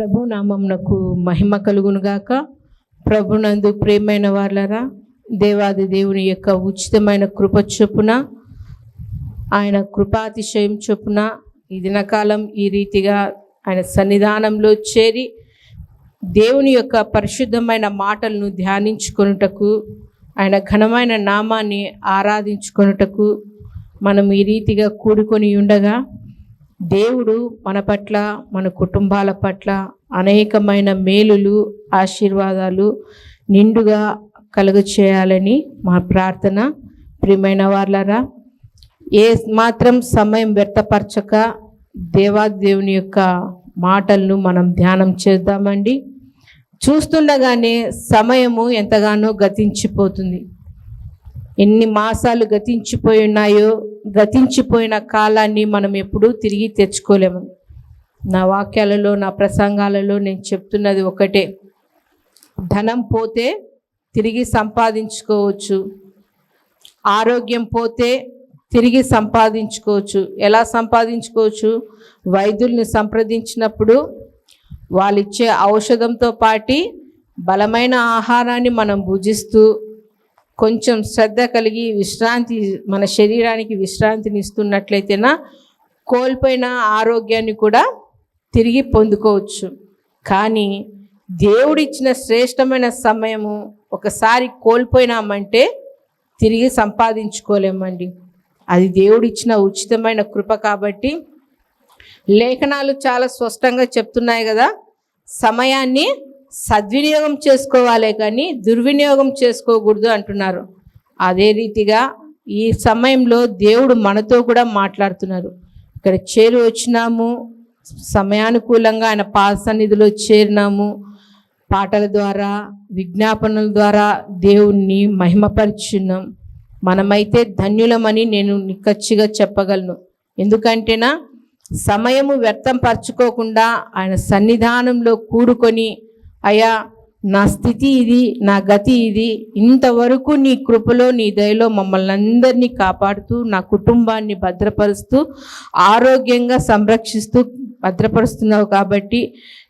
ప్రభు నామమునకు మహిమ కలుగునుగాక. ప్రభునందు ప్రేమైన వాళ్ళరా దేవాది దేవుని యొక్క ఉచితమైన కృప చొప్పున ఆయన కృపాతిశయం చొప్పున ఈ దినకాలం ఈ రీతిగా ఆయన సన్నిధానంలో చేరి దేవుని యొక్క పరిశుద్ధమైన మాటలను ధ్యానించుకొనుటకు ఆయన ఘనమైన నామాన్ని ఆరాధించుకొనుటకు మనం ఈ రీతిగా కూడుకొని ఉండగా దేవుడు మన పట్ల మన కుటుంబాల పట్ల అనేకమైన మేలులు ఆశీర్వాదాలు నిండుగా కలుగు చేయాలని మా ప్రార్థన. ప్రియమైన వాళ్ళరా ఏ మాత్రం సమయం వ్యర్థపరచక దేవాదేవుని యొక్క మాటలను మనం ధ్యానం చేద్దామండి. చూస్తుండగానే సమయము ఎంతగానో గతించిపోతుంది. ఎన్ని మాసాలు గతించిపోయి ఉన్నాయో గతించిపోయిన కాలాన్ని మనం ఎప్పుడూ తిరిగి తెచ్చుకోలేము. నా వాక్యాలలో నా ప్రసంగాలలో నేను చెప్తున్నది ఒకటే. ధనం పోతే తిరిగి సంపాదించుకోవచ్చు. ఆరోగ్యం పోతే తిరిగి సంపాదించుకోవచ్చు. ఎలా సంపాదించుకోవచ్చు? వైద్యుల్ని సంప్రదించినప్పుడు వాళ్ళు ఇచ్చే ఔషధంతో పాటి బలమైన ఆహారాన్ని మనం భుజిస్తూ కొంచెం శ్రద్ధ కలిగి విశ్రాంతి మన శరీరానికి విశ్రాంతిని ఇస్తున్నట్లయితేనా కోల్పోయిన ఆరోగ్యాన్ని కూడా తిరిగి పొందుకోవచ్చు. కానీ దేవుడిచ్చిన శ్రేష్టమైన సమయము ఒకసారి కోల్పోయినామంటే తిరిగి సంపాదించుకోలేమండి. అది దేవుడిచ్చిన ఉచితమైన కృప కాబట్టి లేఖనాలు చాలా స్పష్టంగా చెప్తున్నాయి కదా. సమయాన్ని సద్వినియోగం చేసుకోవాలే కానీ దుర్వినియోగం చేసుకోకూడదు అంటున్నారు. అదే రీతిగా ఈ సమయంలో దేవుడు మనతో కూడా మాట్లాడుతున్నారు. ఇక్కడ చేరు వచ్చినాము సమయానుకూలంగా ఆయన పాద సన్నిధిలో చేరినాము. పాటల ద్వారా విజ్ఞాపనల ద్వారా దేవుణ్ణి మహిమపరుచున్నాం. మనమైతే ధన్యులమని నేను నిక్కచ్చిగా చెప్పగలను. ఎందుకంటేనా సమయము వ్యర్థం పరచుకోకుండా ఆయన సన్నిధానంలో కూడుకొని అయ్యా నా స్థితి ఇది నా గతి ఇది. ఇంతవరకు నీ కృపలో నీ దయలో మమ్మల్ని అందరినీ కాపాడుతూ నా కుటుంబాన్ని భద్రపరుస్తూ ఆరోగ్యంగా సంరక్షిస్తూ భద్రపరుస్తున్నావు కాబట్టి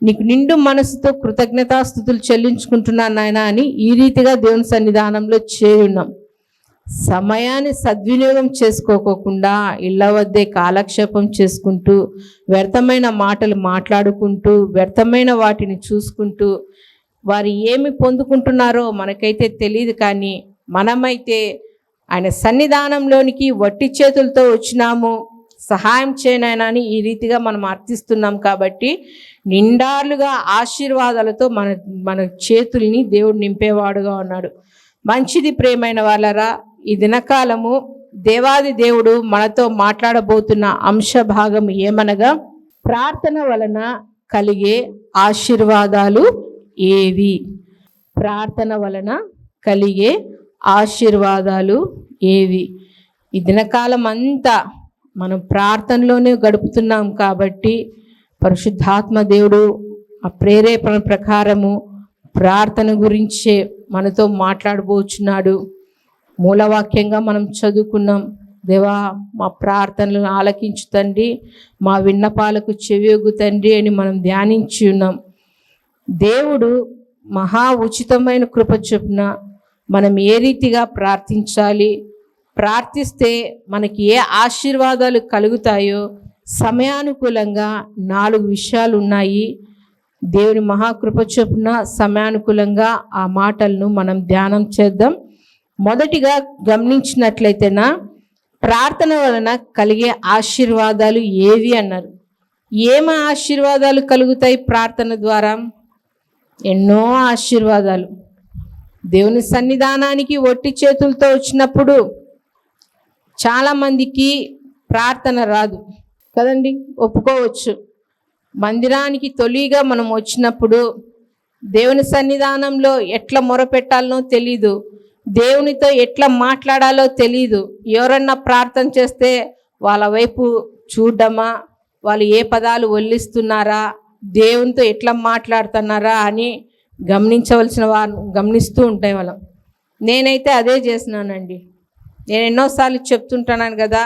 నీకు నిండు మనసుతో కృతజ్ఞతాస్థుతులు చెల్లించుకుంటున్నాను నాయన అని ఈ రీతిగా దేవుని సన్నిధానంలో చేరున్నాం సమయాన్ని సద్వినియోగం చేసుకోకోకుండా ఇళ్ళ వద్దే కాలక్షేపం చేసుకుంటూ వ్యర్థమైన మాటలు మాట్లాడుకుంటూ వ్యర్థమైన వాటిని చూసుకుంటూ వారు ఏమి పొందుకుంటున్నారో మనకైతే తెలియదు కానీ మనమైతే ఆయన సన్నిధానంలోనికి వట్టి చేతులతో వచ్చినాము. సహాయం చేయనని ఈ రీతిగా మనం అర్థిస్తున్నాం కాబట్టి నిండార్లుగా ఆశీర్వాదాలతో మన మన చేతుల్ని దేవుడు నింపేవాడుగా ఉన్నాడు. మంచిది ప్రేమైన వాళ్ళరా ఈ దినకాలము దేవాది దేవుడు మనతో మాట్లాడబోతున్న అంశ భాగం ఏమనగా ప్రార్థన వలన కలిగే ఆశీర్వాదాలు ఏవి? ప్రార్థన వలన కలిగే ఆశీర్వాదాలు ఏవి? ఈ దినకాలం అంతా మనం ప్రార్థనలోనే గడుపుతున్నాం కాబట్టి పరిశుద్ధాత్మ దేవుడు ఆ ప్రేరేపణ ప్రకారము ప్రార్థన గురించే మనతో మాట్లాడబోచున్నాడు. మూలవాక్యంగా మనం చదువుకున్నాం. దేవా మా ప్రార్థనలను ఆలకించు తండ్రి మా విన్నపాలకు చెవియొగ్గు తండ్రి అని మనం ధ్యానించి ఉన్నాం. దేవుడు మహా ఉచితమైన కృప చొప్పున మనం ఏ రీతిగా ప్రార్థించాలి ప్రార్థిస్తే మనకి ఏ ఆశీర్వాదాలు కలుగుతాయో సమయానుకూలంగా నాలుగు విషయాలు ఉన్నాయి. దేవుని మహాకృప చొప్పున సమయానుకూలంగా ఆ మాటలను మనం ధ్యానం చేద్దాం. మొదటిగా గమనించినట్లయితేనా ప్రార్థన వలన కలిగే ఆశీర్వాదాలు ఏవి అన్నారు. ఏమ ఆశీర్వాదాలు కలుగుతాయి ప్రార్థన ద్వారా? ఎన్నో ఆశీర్వాదాలు. దేవుని సన్నిధానానికి ఒట్టి చేతులతో వచ్చినప్పుడు చాలామందికి ప్రార్థన రాదు. కదండి? ఒప్పుకోవచ్చు. మందిరానికి తొలిగా మనం వచ్చినప్పుడు దేవుని సన్నిధానంలో ఎట్లా మొరపెట్టాలనో తెలీదు. దేవునితో ఎట్లా మాట్లాడాలో తెలీదు. ఎవరన్నా ప్రార్థన చేస్తే వాళ్ళ వైపు చూడడమా? వాళ్ళు ఏ పదాలు ఒల్లిస్తున్నారా దేవునితో ఎట్లా మాట్లాడుతున్నారా అని గమనించవలసిన వారు గమనిస్తూ ఉంటాయి వాళ్ళం నేనైతే అదే చేసినానండి. నేను ఎన్నోసార్లు చెప్తుంటున్నాను కదా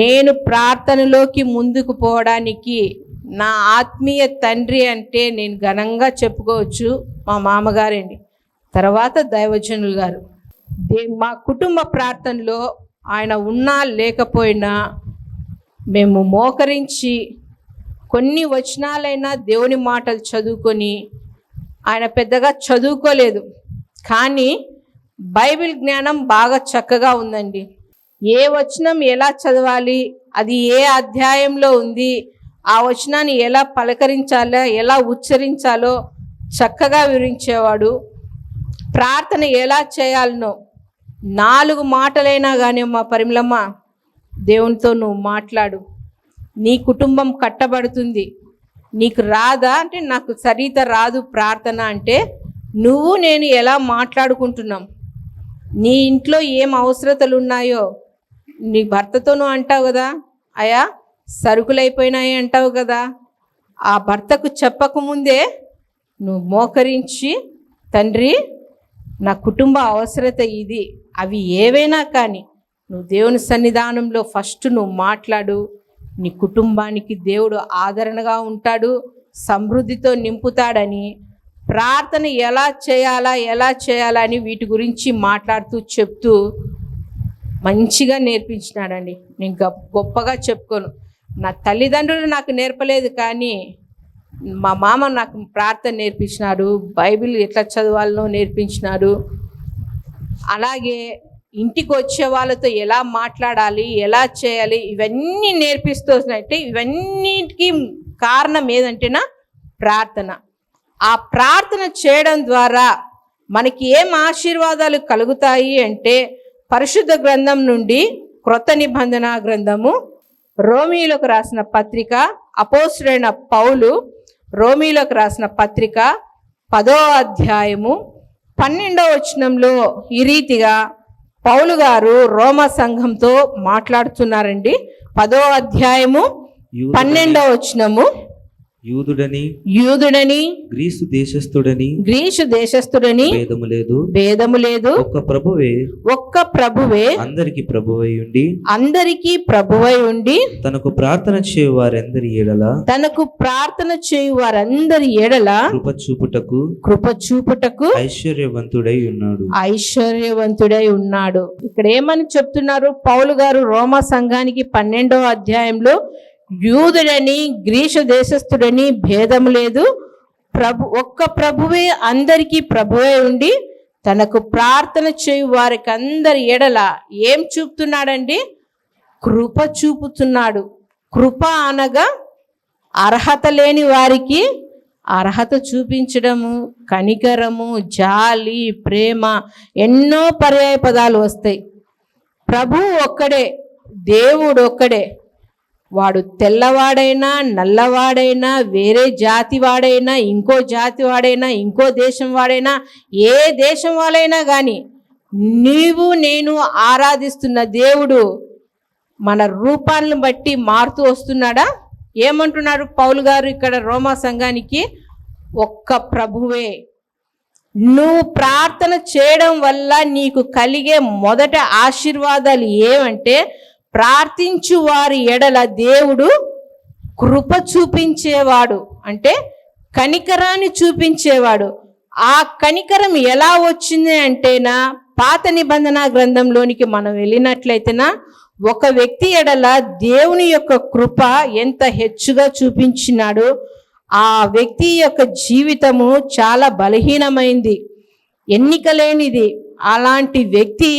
నేను ప్రార్థనలోకి ముందుకు పోవడానికి నా ఆత్మీయ తండ్రి అంటే నేను ఘనంగా చెప్పుకోవచ్చు మా మామగారండి. తర్వాత దైవజనులు గారు దే మా కుటుంబ ప్రార్థనలో ఆయన ఉన్నా లేకపోయినా మేము మోకరించి కొన్ని వచనాలైనా దేవుని మాటలు చదువుకొని ఆయన పెద్దగా చదువుకోలేదు. కానీ బైబిల్ జ్ఞానం బాగా చక్కగా ఉందండి. ఏ వచనం ఎలా చదవాలి అది ఏ అధ్యాయంలో ఉంది ఆ వచనాన్ని ఎలా పలకరించాలో ఎలా ఉచ్చరించాలో చక్కగా వివరించేవాడు. ప్రార్థన ఎలా చేయాలనో నాలుగు మాటలైనా కానీ మా పరిమళమ్మ దేవునితో నువ్వు మాట్లాడు. నీ కుటుంబం కట్టబడుతుంది. నీకు రాదా అంటే నాకు సరిత రాదు ప్రార్థన అంటే నువ్వు నేను ఎలా మాట్లాడుకుంటున్నాం? నీ ఇంట్లో ఏం అవసరతలు ఉన్నాయో నీ భర్తతోనూ అంటావు కదా. అయా సరుకులు అయిపోయినాయి అంటావు కదా. ఆ భర్తకు చెప్పకముందే నువ్వు మోకరించి తండ్రి నా కుటుంబ అవసరత ఇది. అవి ఏవైనా కానీ నువ్వు దేవుని సన్నిధానంలో ఫస్ట్ నువ్వు మాట్లాడు. నీ కుటుంబానికి దేవుడు ఆదరణగా ఉంటాడు సమృద్ధితో నింపుతాడని ప్రార్థన ఎలా చేయాలా ఎలా చేయాలా అని వీటి గురించి మాట్లాడుతూ చెప్తూ మంచిగా నేర్పించినాడండి. నేను గొప్ప గొప్పగా చెప్పుకోను. నా తల్లిదండ్రులు నాకు నేర్పలేదు కానీ మా మామ నాకు ప్రార్థన నేర్పించినాడు బైబిల్ ఎట్లా చదవాలనో నేర్పించినాడు. అలాగే ఇంటికి వచ్చే వాళ్ళతో ఎలా మాట్లాడాలి ఎలా చేయాలి ఇవన్నీ నేర్పిస్తూ వస్తున్నాయంటే ఇవన్నిటికీ కారణం ఏదంటేనా ప్రార్థన. ఆ ప్రార్థన చేయడం ద్వారా మనకి ఏం ఆశీర్వాదాలు కలుగుతాయి అంటే పరిశుద్ధ గ్రంథం నుండి క్రొత్త నిబంధన గ్రంథము రోమీలకు రాసిన పత్రిక అపోసుడైన పౌలు రోమీలకు రాసిన పత్రిక పదో అధ్యాయము పన్నెండవ వచనంలో ఈ రీతిగా పౌలు గారు రోమ సంఘంతో మాట్లాడుతున్నారండి. పదో అధ్యాయము పన్నెండవ వచనము. యూదుడని యూదుడని గ్రీసు దేశస్థుడని గ్రీసు దేశస్థుడని భేదము లేదు. భేదము లేదు. ఒక్క ప్రభువే ఒక్క ప్రభువే అందరికి ప్రభువై ఉండి అందరికీ ప్రభువై ఉండి తనకు ప్రార్థన చేయు వారందరి ఏడల తనకు ప్రార్థన చేయు వారందరి ఎడల కృప చూపుటకు కృప చూపుటకు ఐశ్వర్యవంతుడై ఉన్నాడు. ఐశ్వర్యవంతుడై ఉన్నాడు. ఇక్కడ ఏమని చెప్తున్నారు? పౌలు గారు రోమా సంఘానికి పన్నెండవ అధ్యాయంలో యూదుడని గ్రీసు దేశస్థుడని భేదం లేదు. ప్రభు ఒక్క ప్రభువే అందరికీ ప్రభువే ఉండి తనకు ప్రార్థన చేయు వారికి అందరి ఎడల ఏం చూపుతున్నాడండి? కృప చూపుతున్నాడు. కృప అనగా అర్హత లేని వారికి అర్హత చూపించడము కనికరము జాలి ప్రేమ ఎన్నో పర్యాయ పదాలు వస్తాయి. ప్రభు ఒక్కడే దేవుడు ఒక్కడే. వాడు తెల్లవాడైనా నల్లవాడైనా వేరే జాతి వాడైనా ఇంకో జాతి వాడైనా ఇంకో దేశం వాడైనా ఏ దేశం వాడైనా కానీ నీవు నేను ఆరాధిస్తున్న దేవుడు మన రూపాలను బట్టి మారుతూ వస్తున్నాడా? ఏమంటున్నారు పౌలు గారు ఇక్కడ రోమా సంఘానికి? ఒక్క ప్రభువే. నువ్వు ప్రార్థన చేయడం వల్ల నీకు కలిగే మొదట ఆశీర్వాదాలు ఏమంటే ప్రార్థించు వారి ఎడల దేవుడు కృప చూపించేవాడు. అంటే కనికరాన్ని చూపించేవాడు. ఆ కనికరం ఎలా వచ్చింది అంటేనా పాత నిబంధన గ్రంథంలోనికి మనం వెళ్ళినట్లయితేనా ఒక వ్యక్తి ఎడల దేవుని యొక్క కృప ఎంత హెచ్చుగా చూపించినాడు ఆ వ్యక్తి యొక్క జీవితము చాలా బలహీనమైంది. ఎన్నిక లేనిది అలాంటి వ్యక్తి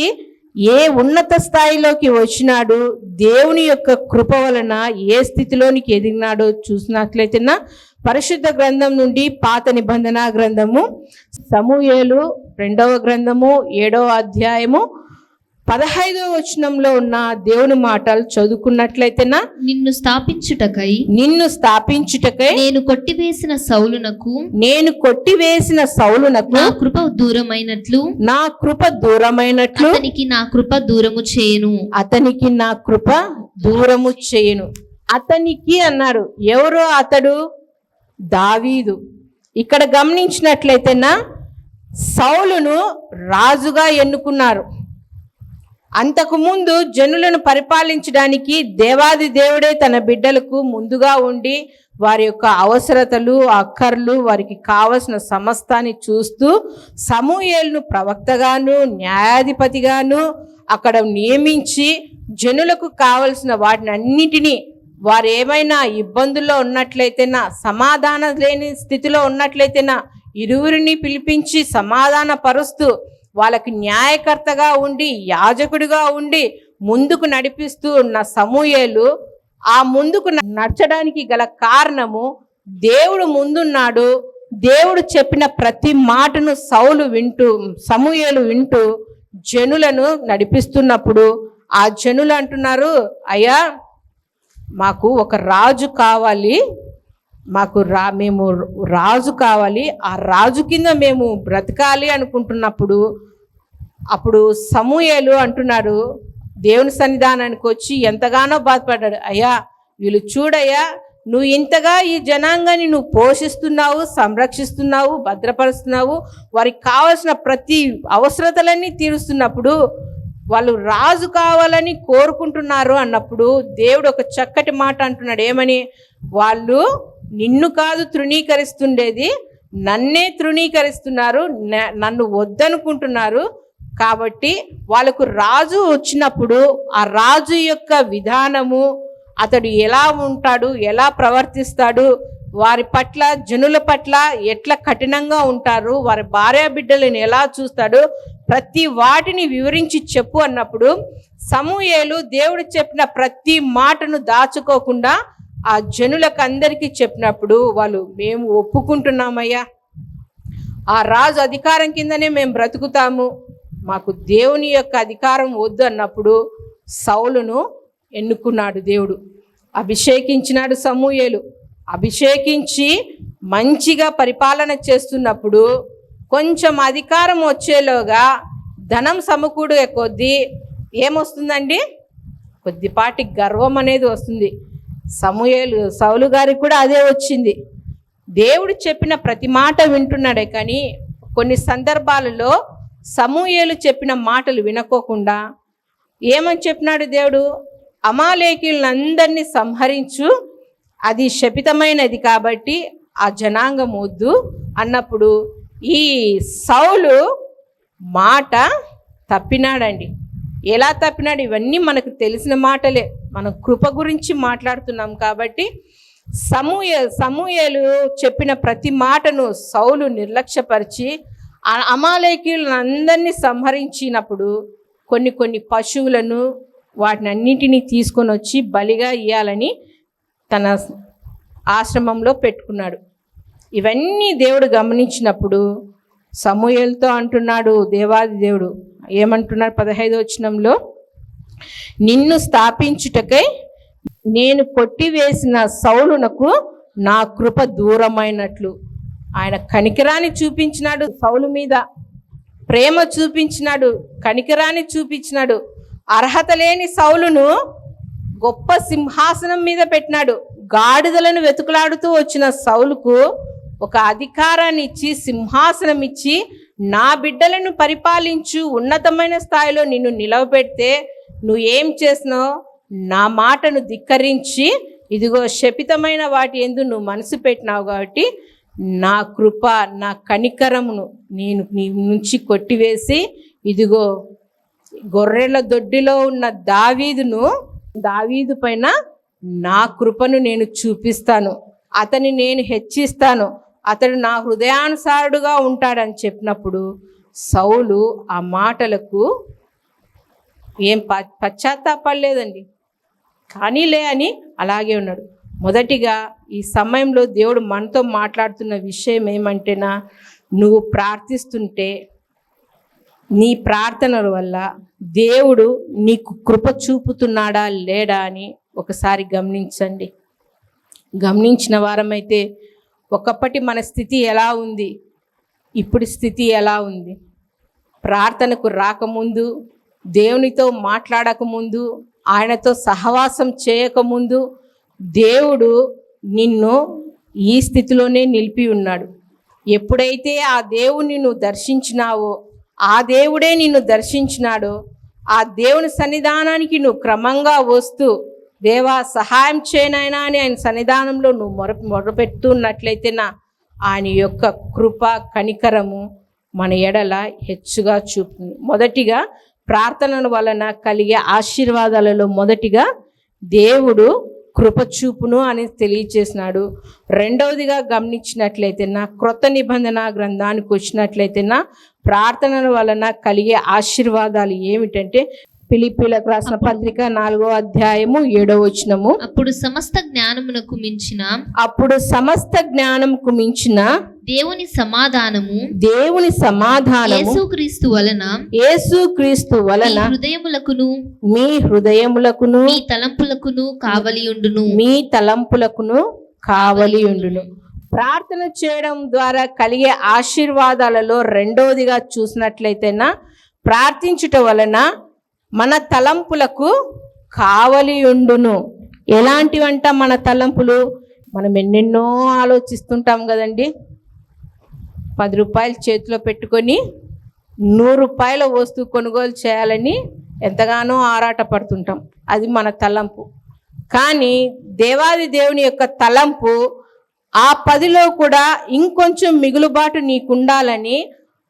ఏ ఉన్నత స్థాయిలోకి వచ్చినాడు దేవుని యొక్క కృప వలన ఏ స్థితిలోనికి ఎదిగినాడో చూసినట్లయితేనా? పరిశుద్ధ గ్రంథం నుండి పాత నిబంధన గ్రంథము సమూహేలు రెండవ గ్రంథము ఏడవ అధ్యాయము పదహైదవ వచనంలో ఉన్న దేవుని మాటలు చదువుకున్నట్లయితేనా? నిన్ను స్థాపించుటకై నిన్ను స్థాపించుటకై నేను కొట్టివేసిన సౌలునకు నేను కొట్టివేసిన సౌలునకు నా కృప దూరమైనట్లు నా కృప దూరమైనట్లు అతనికి నా కృప దూరము చేయను. అతనికి నా కృప దూరము చేయను. అతనికి అన్నాడు ఎవరో అతడు? దావీదు. ఇక్కడ గమనించినట్లయితేనా సౌలును రాజుగా ఎన్నుకున్నారు. అంతకుముందు జనులను పరిపాలించడానికి దేవాది దేవుడే తన బిడ్డలకు ముందుగా ఉండి వారి యొక్క అవసరతలు అక్కర్లు వారికి కావలసిన సమస్తాన్ని చూస్తూ సమూహేలను ప్రవక్తగాను న్యాయాధిపతిగాను అక్కడ నియమించి జనులకు కావలసిన వాటిని అన్నిటినీ వారు ఏమైనా ఇబ్బందుల్లో ఉన్నట్లయితేనా సమాధానం లేని స్థితిలో ఉన్నట్లయితేనా ఇరువురిని పిలిపించి సమాధాన పరుస్తూ వాళ్ళకి న్యాయకర్తగా ఉండి యాజకుడిగా ఉండి ముందుకు నడిపిస్తూ ఉన్న సమూయేలు ఆ ముందుకు నడచడానికి గల కారణము దేవుడు ముందున్నాడు. దేవుడు చెప్పిన ప్రతి మాటను సౌలు వింటూ సమూయేలు వింటూ జనులను నడిపిస్తున్నప్పుడు ఆ జనులు అంటున్నారు అయ్యా మాకు ఒక రాజు కావాలి. మాకు రా మేము రాజు కావాలి. ఆ రాజు కింద మేము బ్రతకాలి అనుకుంటున్నప్పుడు అప్పుడు సమూయేలు అంటున్నారు దేవుని సన్నిధానానికి వచ్చి ఎంతగానో బాధపడ్డాడు. అయ్యా వీళ్ళు చూడయ్యా నువ్వు ఇంతగా ఈ జనాంగాన్ని నువ్వు పోషిస్తున్నావు సంరక్షిస్తున్నావు భద్రపరుస్తున్నావు. వారికి కావలసిన ప్రతి అవసరతలన్నీ తీరుస్తున్నప్పుడు వాళ్ళు రాజు కావాలని కోరుకుంటున్నారు అన్నప్పుడు దేవుడు ఒక చక్కటి మాట అంటున్నాడు. ఏమని? వాళ్ళు నిన్ను కాదు తృణీకరిస్తుండేది. నన్నే తృణీకరిస్తున్నారు. నన్ను వద్దనుకుంటున్నారు. కాబట్టి వాళ్ళకు రాజు వచ్చినప్పుడు ఆ రాజు యొక్క విధానము అతడు ఎలా ఉంటాడు ఎలా ప్రవర్తిస్తాడు వారి పట్ల జనుల పట్ల ఎట్లా కఠినంగా ఉంటారు వారి భార్య బిడ్డలను ఎలా చూస్తాడు ప్రతి వాటిని వివరించి చెప్పు అన్నప్పుడు సమూయేలు దేవుడు చెప్పిన ప్రతి మాటను దాచుకోకుండా ఆ జనులకు అందరికీ చెప్పినప్పుడు వాళ్ళు మేము ఒప్పుకుంటున్నామయ్యా. ఆ రాజు అధికారం కిందనే మేము బ్రతుకుతాము. మాకు దేవుని యొక్క అధికారం వద్దు అన్నప్పుడు సౌలును ఎన్నుకున్నాడు దేవుడు. అభిషేకించినాడు సమూయేలు. అభిషేకించి మంచిగా పరిపాలన చేస్తున్నప్పుడు కొంచెం అధికారం వచ్చేలోగా ధనం సమకూడే కొద్దీ ఏమొస్తుందండి? కొద్దిపాటి గర్వం అనేది వస్తుంది. సమూహేలు సౌలు గారికి కూడా అదే వచ్చింది. దేవుడు చెప్పిన ప్రతి మాట వింటున్నాడే కానీ కొన్ని సందర్భాలలో సమూహేలు చెప్పిన మాటలు వినకోకుండా ఏమని చెప్పినాడు దేవుడు? అమాలేకులందరినీ సంహరించు అది శపితమైనది కాబట్టి ఆ జనాంగం వద్దు అన్నప్పుడు ఈ సౌలు మాట తప్పినాడండి. ఎలా తప్పినాడు ఇవన్నీ మనకు తెలిసిన మాటలే. మనం కృప గురించి మాట్లాడుతున్నాం కాబట్టి సమూయ సమూయలు చెప్పిన ప్రతి మాటను సౌలు నిర్లక్ష్యపరిచి ఆ అమాలేకీయులను అందరినీ సంహరించినప్పుడు కొన్ని కొన్ని పశువులను వాటిని అన్నింటినీ తీసుకొని వచ్చి బలిగా ఇయ్యాలని తన ఆశ్రమంలో పెట్టుకున్నాడు. ఇవన్నీ దేవుడు గమనించినప్పుడు సమూయలతో అంటున్నాడు దేవాది దేవుడు ఏమంటున్నాడు పదహైదు వచనంలో? నిన్ను స్థాపించుటకై నేను కొట్టివేసిన సౌలునకు నా కృప దూరమైనట్లు. ఆయన కనికరాన్ని చూపించినాడు సౌలు మీద ప్రేమ చూపించినాడు కనికరాన్ని చూపించినాడు. అర్హత లేని సౌలును గొప్ప సింహాసనం మీద పెట్టినాడు. గాడిదలను వెతుకులాడుతూ వచ్చిన సౌలుకు ఒక అధికారాన్ని ఇచ్చి సింహాసనం ఇచ్చి నా బిడ్డలను పరిపాలించు ఉన్నతమైన స్థాయిలో నిన్ను నిలవబెడితే నువ్వు ఏం చేసినావు నా మాటను ధిక్కరించి ఇదిగో శపితమైన వాటి ఎందు నువ్వు మనసు పెట్టినావు కాబట్టి నా కృప నా కనికరమును నేను నీ నుంచి కొట్టివేసి ఇదిగో గొర్రెల దొడ్డిలో ఉన్న దావీదును దావీదు పైన నా కృపను నేను చూపిస్తాను. అతని నేను హెచ్చిస్తాను. అతడు నా హృదయానుసారుడుగా ఉంటాడని చెప్పినప్పుడు సౌలు ఆ మాటలకు ఏం ప పశ్చాత్తాపడలేదండి. కానీలే అని అలాగే ఉన్నాడు. మొదటిగా ఈ సమయంలో దేవుడు మనతో మాట్లాడుతున్న విషయం ఏమంటేనా నువ్వు ప్రార్థిస్తుంటే నీ ప్రార్థనల వల్ల దేవుడు నీకు కృప చూపుతున్నాడా లేడా అని ఒకసారి గమనించండి. గమనించిన వారమైతే ఒకప్పటి మన స్థితి ఎలా ఉంది? ఇప్పుడు స్థితి ఎలా ఉంది? ప్రార్థనకు రాకముందు దేవునితో మాట్లాడకముందు ఆయనతో సహవాసం చేయకముందు దేవుడు నిన్ను ఈ స్థితిలోనే నిలిపి ఉన్నాడు. ఎప్పుడైతే ఆ దేవుని నువ్వు దర్శించినావో ఆ దేవుడే నిన్ను దర్శించినాడో ఆ దేవుని సన్నిధానానికి నువ్వు క్రమంగా వస్తూ దేవా సహాయం చేయనైనా అని ఆయన సన్నిధానంలో నువ్వు మొర మొరపెడుతున్నట్లయితే నా ఆయన యొక్క కృప కనికరము మన ఎడల హెచ్చుగా చూపుతుంది. మొదటిగా ప్రార్థనల వలన కలిగే ఆశీర్వాదాలలో మొదటిగా దేవుడు కృప చూపును అని తెలియచేసినాడు. రెండవదిగా గమనించినట్లయితే నా క్రొత్త నిబంధన గ్రంథానికి వచ్చినట్లయితే నా ప్రార్థనల వలన కలిగే ఆశీర్వాదాలు ఏమిటంటే పిలిపిలకు రాసిన పత్రిక నాలుగో అధ్యాయము ఏడో వచనము. అప్పుడు సమస్త జ్ఞానమునకు మించిన అప్పుడు సమస్త జ్ఞానంకు మించిన దేవుని సమాధానము దేవుని సమాధానము యేసుక్రీస్తు వలన యేసు క్రీస్తు మీ వలన హృదయములకును మీ హృదయములకును మీ తలంపులకును కావలియుండును మీ తలంపులకును కావలి ఉండును. ప్రార్థన చేయడం ద్వారా కలిగే ఆశీర్వాదాలలో రెండవదిగా చూసినట్లయితేనా ప్రార్థించుట వలన మన తలంపులకు కావలి ఉండును ఎలాంటివంట మన తలంపులు? మనం ఎన్నెన్నో ఆలోచిస్తుంటాం కదండి. పది రూపాయలు చేతిలో పెట్టుకొని నూరు రూపాయల వస్తువు కొనుగోలు చేయాలని ఎంతగానో ఆరాట పడుతుంటాం అది మన తలంపు. కానీ దేవాది దేవుని యొక్క తలంపు ఆ పదిలో కూడా ఇంకొంచెం మిగులుబాటు నీకుండాలని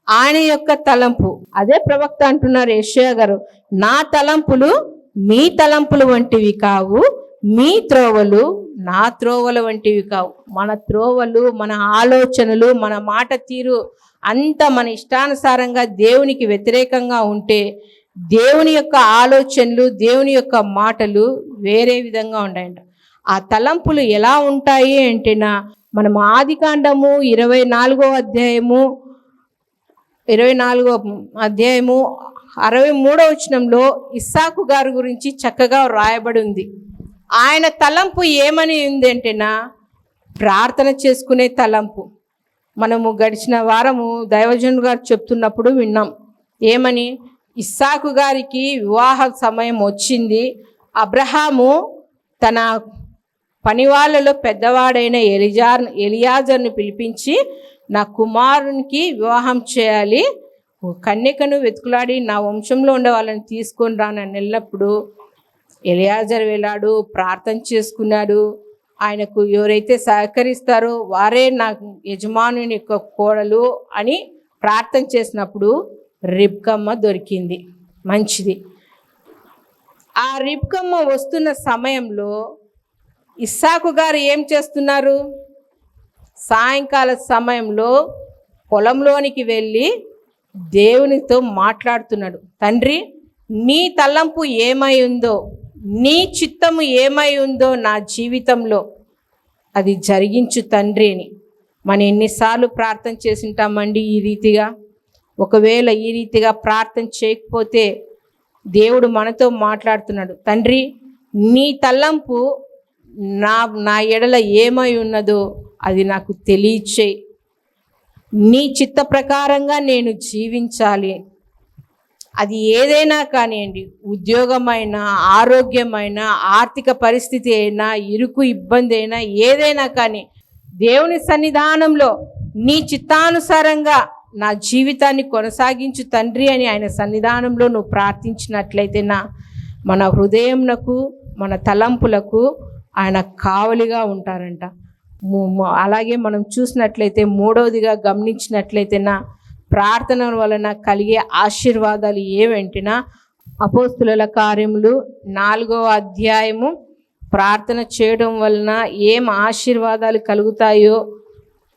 ఆయన యొక్క తలంపు. అదే ప్రవక్త అంటున్నారు యెషయా గారు నా తలంపులు మీ తలంపులు వంటివి కావు మీ త్రోవలు నా త్రోవల వంటివి కావు. మన త్రోవలు మన ఆలోచనలు మన మాట తీరు అంత మన ఇష్టానుసారంగా దేవునికి వ్యతిరేకంగా ఉంటే దేవుని యొక్క ఆలోచనలు దేవుని యొక్క మాటలు వేరే విధంగా ఉన్నాయంట ఆ తలంపులు ఎలా ఉంటాయి అంటేనా మనం ఆది కాండము ఇరవై నాలుగో అధ్యాయము ఇరవై నాలుగో అధ్యాయము అరవై మూడో వచనంలో ఇస్సాకు గారి గురించి చక్కగా రాయబడి ఉంది. ఆయన తలంపు ఏమని ఉంది అంటేనా? ప్రార్థన చేసుకునే తలంపు. మనము గడిచిన వారము దైవజనుడు గారు చెప్తున్నప్పుడు విన్నాం. ఏమని? ఇస్సాకు గారికి వివాహ సమయం వచ్చింది. అబ్రహాము తన పనివాళ్ళలో పెద్దవాడైన ఎలిజార్ ఎలియాజర్ను పిలిపించి నా కుమారునికి వివాహం చేయాలి. కన్యకను వెతుకులాడి నా వంశంలో ఉండే వాళ్ళని తీసుకొని రానని వెళ్ళినప్పుడు ఎలియాజర్ వెళ్ళాడు ప్రార్థన చేసుకున్నాడు. ఆయనకు ఎవరైతే సహకరిస్తారో వారే నా యజమానుని యొక్క కోడలు అని ప్రార్థన చేసినప్పుడు రిబ్కమ్మ దొరికింది. మంచిది. ఆ రిబ్కమ్మ వస్తున్న సమయంలో ఇస్సాకు గారు ఏం చేస్తున్నారు? సాయంకాల సమయంలో పొలంలోనికి వెళ్ళి దేవునితో మాట్లాడుతున్నాడు. తండ్రి నీ తలంపు ఏమై ఉందో నీ చిత్తము ఏమై ఉందో నా జీవితంలో అది జరిగించు తండ్రి అని. మనం ఎన్నిసార్లు ప్రార్థన చేసింటామండి ఈ రీతిగా? ఒకవేళ ఈ రీతిగా ప్రార్థన చేయకపోతే దేవుడు మనతో మాట్లాడుతున్నాడు. తండ్రి నీ తలంపు నా నా ఎడల ఏమై ఉన్నదో అది నాకు తెలియచే నీ చిత్త ప్రకారంగా నేను జీవించాలి. అది ఏదైనా కానివ్వండి ఉద్యోగమైన ఆరోగ్యమైన ఆర్థిక పరిస్థితి అయినా ఇరుకు ఇబ్బంది అయినా ఏదైనా కానీ దేవుని సన్నిధానంలో నీ చిత్తానుసారంగా నా జీవితాన్ని కొనసాగించు తండ్రి అని ఆయన సన్నిధానంలో నువ్వు ప్రార్థించినట్లయితే నా మన హృదయంనకు మన తలంపులకు ఆయన కావలిగా ఉంటారంట. ము- అలాగే మనం చూసినట్లయితే మూడవదిగా గమనించినట్లయితే నా ప్రార్థన వలన కలిగే ఆశీర్వాదాలు ఏవేంటినా అపోస్తుల కార్యములు నాలుగవ అధ్యాయము ప్రార్థన చేయడం వలన ఏం ఆశీర్వాదాలు కలుగుతాయో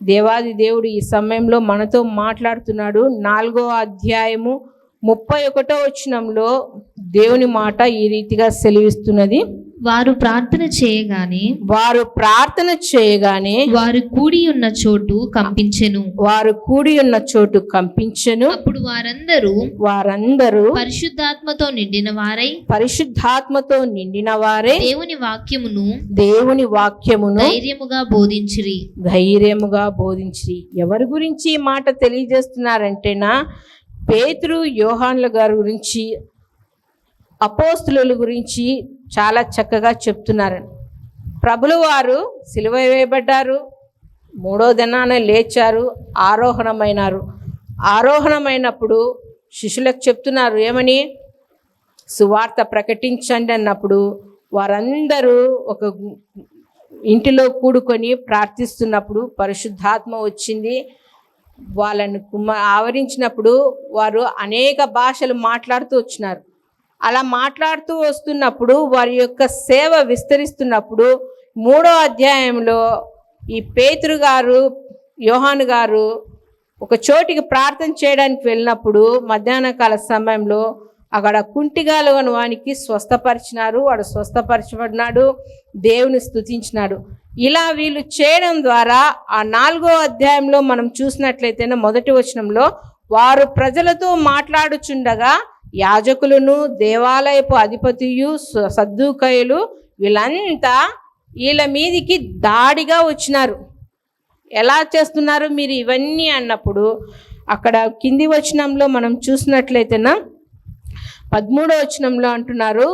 దేవాది దేవుడు ఈ సమయంలో మనతో మాట్లాడుతున్నాడు. నాలుగో అధ్యాయము ముప్పై ఒకటో వచనంలో దేవుని మాట ఈ రీతిగా సెలవిస్తున్నది. వారు ప్రార్థన చేయగానే వారు ప్రార్థన చేయగానే వారు కూడి ఉన్న చోటు కంపించెను. వారు కూడి ఉన్న చోటు కంపించెను. అప్పుడు వారందరూ వారందరూ పరిశుద్ధాత్మతో నిండిన వారై పరిశుద్ధాత్మతో నిండిన వారే దేవుని వాక్యమును దేవుని వాక్యమును ధైర్యముగా బోధించిరి. ధైర్యముగా బోధించి ఎవరి గురించి ఈ మాట తెలియజేస్తున్నారంటేనా? పేతురు యోహాన్ల గారి గురించి అపోస్తుల గురించి చాలా చక్కగా చెప్తున్నారు ప్రభులు వారు సిలువ వేయబడ్డారు మూడో దినాన లేచారు ఆరోహణమైనారు. ఆరోహణమైనప్పుడు శిష్యులకు చెప్తున్నారు ఏమని? సువార్త ప్రకటించండి అన్నప్పుడు వారందరూ ఒక ఇంటిలో కూడుకొని ప్రార్థిస్తున్నప్పుడు పరిశుద్ధాత్మ వచ్చింది. వాళ్ళను కుమ ఆవరించినప్పుడు వారు అనేక భాషలు మాట్లాడుతూ వచ్చినారు. అలా మాట్లాడుతూ వస్తున్నప్పుడు వారి యొక్క సేవ విస్తరిస్తున్నప్పుడు మూడో అధ్యాయంలో ఈ పేతురు గారు యోహాను గారు ఒక చోటికి ప్రార్థన చేయడానికి వెళ్ళినప్పుడు మధ్యాహ్న కాల సమయంలో అక్కడ కుంటిగాలు అని వానికి స్వస్థపరిచినారు. వాడు స్వస్థపరచబడినాడు. దేవుని స్తుతించినాడు. ఇలా వీళ్ళు చేయడం ద్వారా ఆ నాలుగో అధ్యాయంలో మనం చూసినట్లయితేనే మొదటి వచనంలో వారు ప్రజలతో మాట్లాడుచుండగా యాజకులను దేవాలయపు అధిపతియు స- వీళ్ళంతా వీళ్ళ మీదికి దాడిగా వచ్చినారు. ఎలా చేస్తున్నారు మీరు ఇవన్నీ అన్నప్పుడు అక్కడ కింది వచనంలో మనం చూసినట్లయితేనా పదమూడో వచనంలో అంటున్నారు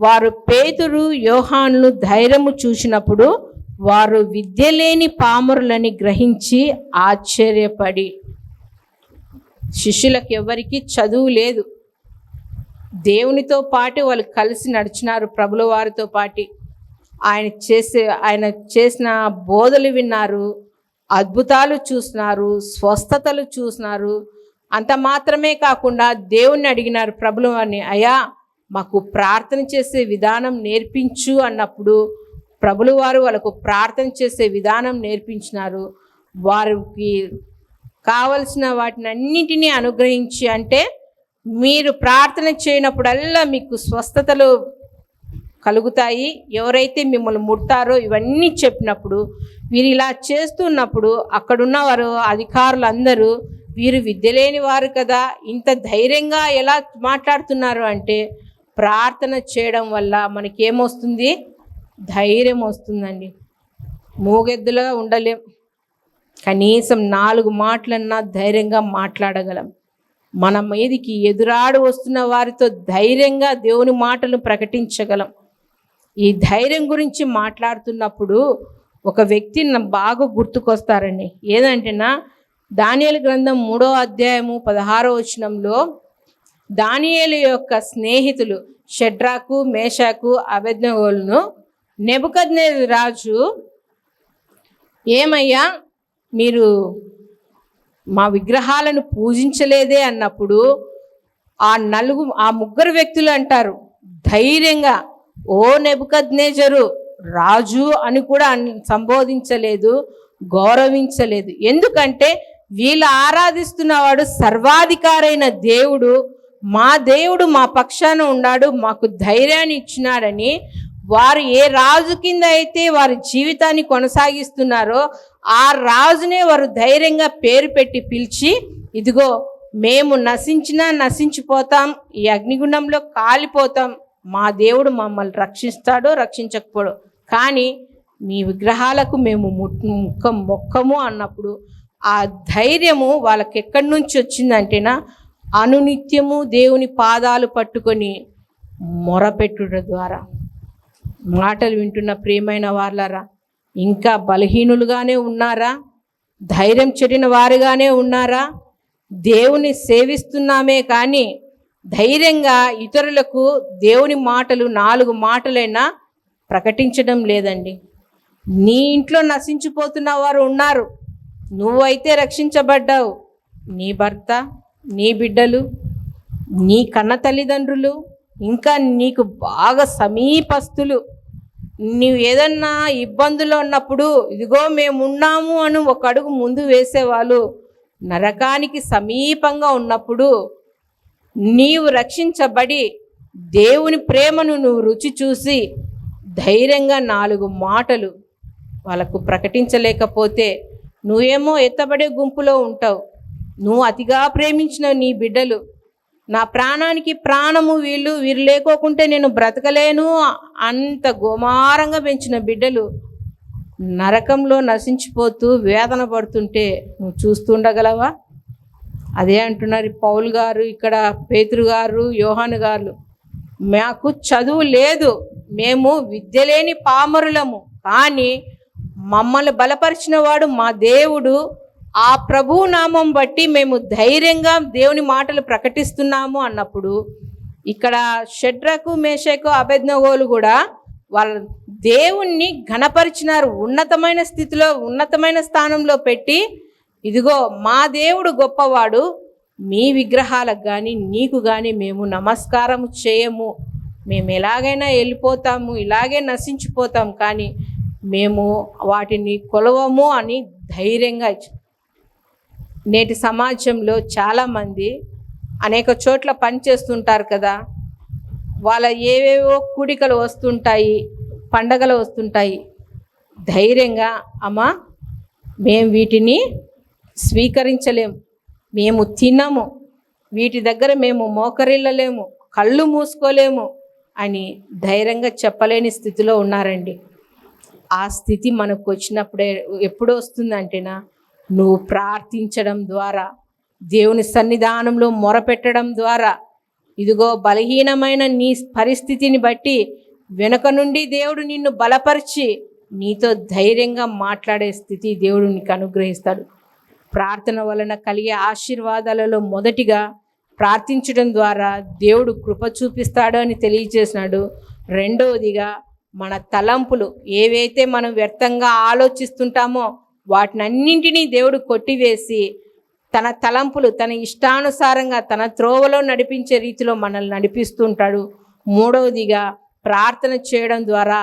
వారు పేతురు యోహాన్లు ధైర్యము చూసినప్పుడు వారు విద్య లేని పామరులని గ్రహించి ఆశ్చర్యపడి శిష్యులకు ఎవరికి చదువు లేదు. దేవునితో పాటు వాళ్ళు కలిసి నడిచినారు ప్రభుల వారితో పాటి. ఆయన చేసే ఆయన చేసిన బోధలు విన్నారు అద్భుతాలు చూసినారు స్వస్థతలు చూసినారు. అంత మాత్రమే కాకుండా దేవుణ్ణి అడిగినారు ప్రభుల వారిని అయ్యా మాకు ప్రార్థన చేసే విధానం నేర్పించు అన్నప్పుడు ప్రభులు వారు వాళ్ళకు ప్రార్థన చేసే విధానం నేర్పించినారు. వారికి కావలసిన వాటిని అన్నింటినీ అనుగ్రహించి అంటే మీరు ప్రార్థన చేయనప్పుడల్లా మీకు స్వస్థతలు కలుగుతాయి. ఎవరైతే మిమ్మల్ని ముడతారో ఇవన్నీ చెప్పినప్పుడు వీరు ఇలా చేస్తున్నప్పుడు అక్కడున్న వారు అధికారులు అందరూ వీరు విద్య లేని వారు కదా ఇంత ధైర్యంగా ఎలా మాట్లాడుతున్నారు అంటే ప్రార్థన చేయడం వల్ల మనకేమొస్తుంది? ధైర్యం వస్తుందండి. మూగెద్దులుగా ఉండలేం. కనీసం నాలుగు మాటలన్నా ధైర్యంగా మాట్లాడగలం. మన మీదికి ఎదురాడు వస్తున్న వారితో ధైర్యంగా దేవుని మాటలు ప్రకటించగలం. ఈ ధైర్యం గురించి మాట్లాడుతున్నప్పుడు ఒక వ్యక్తి బాగా గుర్తుకొస్తారండి. ఏదంటేనా? దానియలు గ్రంథం మూడో అధ్యాయము పదహారో వచనంలో దానియలు యొక్క స్నేహితులు షడ్రాకు మేషాకు అభెజ్ఞోలను నెబుకద్నే రాజు ఏమయ్యా? మీరు మా విగ్రహాలను పూజించలేదే అన్నప్పుడు ఆ నలుగు ఆ ముగ్గురు వ్యక్తులు అంటారు ధైర్యంగా ఓ నెబుకద్నేజరు రాజు అని కూడా సంబోధించలేదు గౌరవించలేదు. ఎందుకంటే వీళ్ళు ఆరాధిస్తున్నవాడు సర్వాధికారైన దేవుడు మా దేవుడు మా పక్షాన ఉన్నాడు మాకు ధైర్యాన్ని ఇచ్చినాడని వారు ఏ రాజు కింద అయితే వారి జీవితాన్ని కొనసాగిస్తున్నారో ఆ రాజునే వారు ధైర్యంగా పేరు పెట్టి పిలిచి ఇదిగో మేము నశించినా నశించిపోతాం ఈ అగ్నిగుండంలో కాలిపోతాం మా దేవుడు మమ్మల్ని రక్షిస్తాడో రక్షించకపోడు. కానీ మీ విగ్రహాలకు మేము ముట్- ముక్క మొక్కము అన్నప్పుడు ఆ ధైర్యము వాళ్ళకి ఎక్కడి నుంచి వచ్చిందంటేనా అనునిత్యము దేవుని పాదాలు పట్టుకొని మొరపెట్టుట ద్వారా. మాటలు వింటున్న ప్రియమైన వాళ్ళరా ఇంకా బలహీనులుగానే ఉన్నారా? ధైర్యం చెడిన వారుగానే ఉన్నారా? దేవుని సేవిస్తున్నామే కానీ ధైర్యంగా ఇతరులకు దేవుని మాటలు నాలుగు మాటలైనా ప్రకటించడం లేదండి. నీ ఇంట్లో నశించిపోతున్న వారు ఉన్నారు. నువ్వైతే రక్షించబడ్డావు. నీ భర్త నీ బిడ్డలు నీ కన్న తల్లిదండ్రులు ఇంకా నీకు బాగా సమీపస్తులు నీవు ఏదన్నా ఇబ్బందులు ఉన్నప్పుడు ఇదిగో మేము ఉన్నాము అని ఒక అడుగు ముందు వేసేవాళ్ళు నరకానికి సమీపంగా ఉన్నప్పుడు నీవు రక్షించబడి దేవుని ప్రేమను నువ్వు రుచి చూసి ధైర్యంగా నాలుగు మాటలు వాళ్ళకు ప్రకటించలేకపోతే నువ్వేమో ఎత్తబడే గుంపులో ఉంటావు. నువ్వు అతిగా ప్రేమించిన నీ బిడ్డలు నా ప్రాణానికి ప్రాణము వీళ్ళు వీరు లేకోకుంటే నేను బ్రతకలేను. అంత గుమారంగా పెంచిన బిడ్డలు నరకంలో నశించిపోతూ వేదన పడుతుంటే నువ్వు చూస్తుండగలవా? అదే అంటున్నారు పౌల్ గారు ఇక్కడ పేతురు గారు యోహాను గారు. మాకు చదువు లేదు. మేము విద్య లేని పామరులము. కానీ మమ్మల్ని బలపరిచిన వాడు మా దేవుడు. ఆ ప్రభు నామం బట్టి మేము ధైర్యంగా దేవుని మాటలు ప్రకటిస్తున్నాము అన్నప్పుడు ఇక్కడ షడ్రకు మేషకు అభెజ్ఞగోలు కూడా వాళ్ళ దేవుణ్ణి ఘనపరిచినారు. ఉన్నతమైన స్థితిలో ఉన్నతమైన స్థానంలో పెట్టి ఇదిగో మా దేవుడు గొప్పవాడు మీ విగ్రహాలకు కానీ నీకు కానీ మేము నమస్కారం చేయము. మేము ఎలాగైనా వెళ్ళిపోతాము ఇలాగే నశించిపోతాం కానీ మేము వాటిని కొలవము అని ధైర్యంగా నేటి సమాజంలో చాలామంది అనేక చోట్ల పనిచేస్తుంటారు కదా. వాళ్ళ ఏవేవో కూడికలు వస్తుంటాయి పండగలు వస్తుంటాయి. ధైర్యంగా అమ్మా మేము వీటిని స్వీకరించలేము మేము తినము. వీటి దగ్గర మేము మోకరిల్లలేము. కళ్ళు మూసుకోలేము అని ధైర్యంగా చెప్పలేని స్థితిలో ఉన్నారండి. ఆ స్థితి మనకు వచ్చినప్పుడే ఎప్పుడు వస్తుందంటేనా నువ్వు ప్రార్థించడం ద్వారా దేవుని సన్నిధానంలో మొరపెట్టడం ద్వారా ఇదిగో బలహీనమైన నీ పరిస్థితిని బట్టి వెనుక నుండి దేవుడు నిన్ను బలపరిచి నీతో ధైర్యంగా మాట్లాడే స్థితి దేవుడు నీకు అనుగ్రహిస్తాడు. ప్రార్థన వలన కలిగే ఆశీర్వాదాలలో మొదటిగా ప్రార్థించడం ద్వారా దేవుడు కృప చూపిస్తాడు అని తెలియజేసినాడు. రెండవదిగా మన తలంపులు ఏవైతే మనం వ్యర్థంగా ఆలోచిస్తుంటామో వాటినన్నింటినీ దేవుడు కొట్టివేసి తన తలంపులు తన ఇష్టానుసారంగా తన త్రోవలో నడిపించే రీతిలో మనల్ని నడిపిస్తుంటాడు. మూడవదిగా ప్రార్థన చేయడం ద్వారా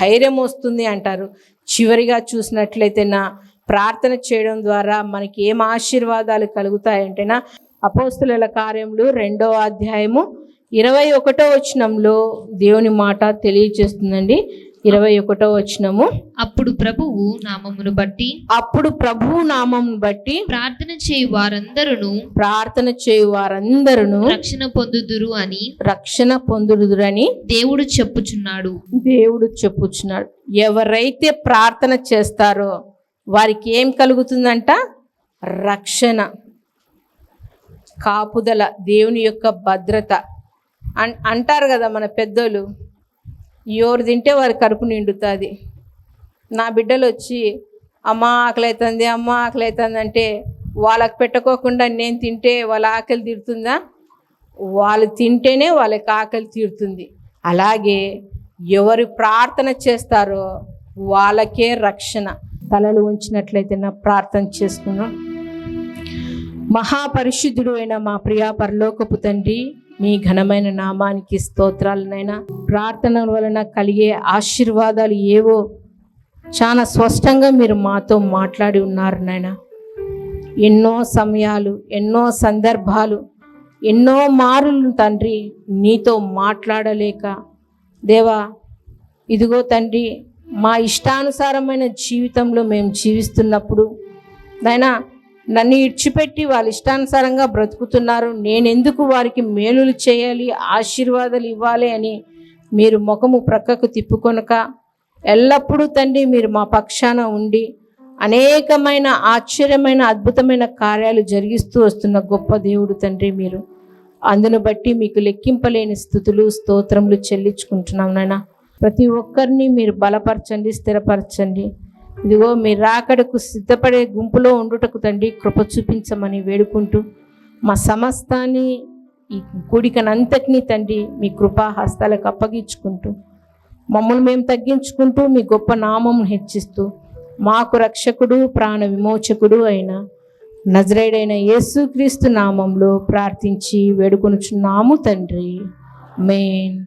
ధైర్యం వస్తుంది అంటారు. చివరిగా చూసినట్లయితే నా ప్రార్థన చేయడం ద్వారా మనకి ఏం ఆశీర్వాదాలు కలుగుతాయంటేనా అపోస్తుల కార్యములు రెండవ అధ్యాయము ఇరవై ఒకటో వచనంలో దేవుని మాట తెలియజేస్తుందండి. ఇరవై ఒకటో వచనము. అప్పుడు ప్రభువు నామమును బట్టి అప్పుడు ప్రభు నామం బట్టి ప్రార్థన చేయు వారందరూ ప్రార్థన చేయు వారందరూ రక్షణ పొందుదురు అని రక్షణ పొందుదురని దేవుడు చెప్పుచున్నాడు. దేవుడు చెప్పుచున్నాడు. ఎవరైతే ప్రార్థన చేస్తారో వారికి ఏం కలుగుతుందంట? రక్షణ కాపుదల దేవుని యొక్క భద్రత. అంటారు కదా మన పెద్దోళ్ళు ఎవరు తింటే వారి కడుపు నిండుతుంది. నా బిడ్డలు వచ్చి అమ్మ ఆకలి అవుతుంది అమ్మ ఆకలి అవుతుంది అంటే వాళ్ళకి పెట్టుకోకుండా నేను తింటే వాళ్ళ ఆకలి తీరుతుందా? వాళ్ళు తింటేనే వాళ్ళకి ఆకలి తీరుతుంది. అలాగే ఎవరు ప్రార్థన చేస్తారో వాళ్ళకే రక్షణ. తలలు ఉంచినట్లయితే నా ప్రార్థన చేసుకున్నాం. మహాపరిశుద్ధుడు అయిన మా ప్రియా పరలోకపు తండ్రి మీ ఘనమైన నామానికి స్తోత్రాలనైనా ప్రార్థన వలన కలిగే ఆశీర్వాదాలు ఏవో చాలా స్పష్టంగా మీరు మాతో మాట్లాడి ఉన్నారు నాయన. ఎన్నో సమయాలు ఎన్నో సందర్భాలు ఎన్నో మారులు తండ్రి నీతో మాట్లాడలేక దేవా ఇదిగో తండ్రి మా ఇష్టానుసారమైన జీవితంలో మేము జీవిస్తున్నప్పుడు నాయనా నన్ను ఇడ్చిపెట్టి వాళ్ళ ఇష్టానుసారంగా బ్రతుకుతున్నారు. నేనెందుకు వారికి మేలులు చేయాలి ఆశీర్వాదాలు ఇవ్వాలి అని మీరు ముఖము ప్రక్కకు తిప్పుకొనక ఎల్లప్పుడూ తండ్రి మీరు మా పక్షాన ఉండి అనేకమైన ఆశ్చర్యమైన అద్భుతమైన కార్యాలు జరిగిస్తూ వస్తున్న గొప్ప దేవుడు తండ్రి మీరు. అందును బట్టి మీకు లెక్కింపలేని స్థుతులు స్తోత్రములు చెల్లించుకుంటున్నాం నాయన. ప్రతి ఒక్కరిని మీరు బలపరచండి స్థిరపరచండి. ఇదిగో మీ రాకడకు సిద్ధపడే గుంపులో ఉండుటకు తండ్రి కృప చూపించమని వేడుకుంటూ మా సమస్తాన్ని ఈ కూడికనంతటినీ తండ్రి మీ కృపా హస్తాలకు అప్పగించుకుంటూ మమ్మల్ని మేము తగ్గించుకుంటూ మీ గొప్ప నామం హెచ్చిస్తూ మాకు రక్షకుడు ప్రాణ విమోచకుడు అయిన నజరేడైన యేసుక్రీస్తు నామంలో ప్రార్థించి వేడుకొనుచున్నాము తండ్రి. మేన్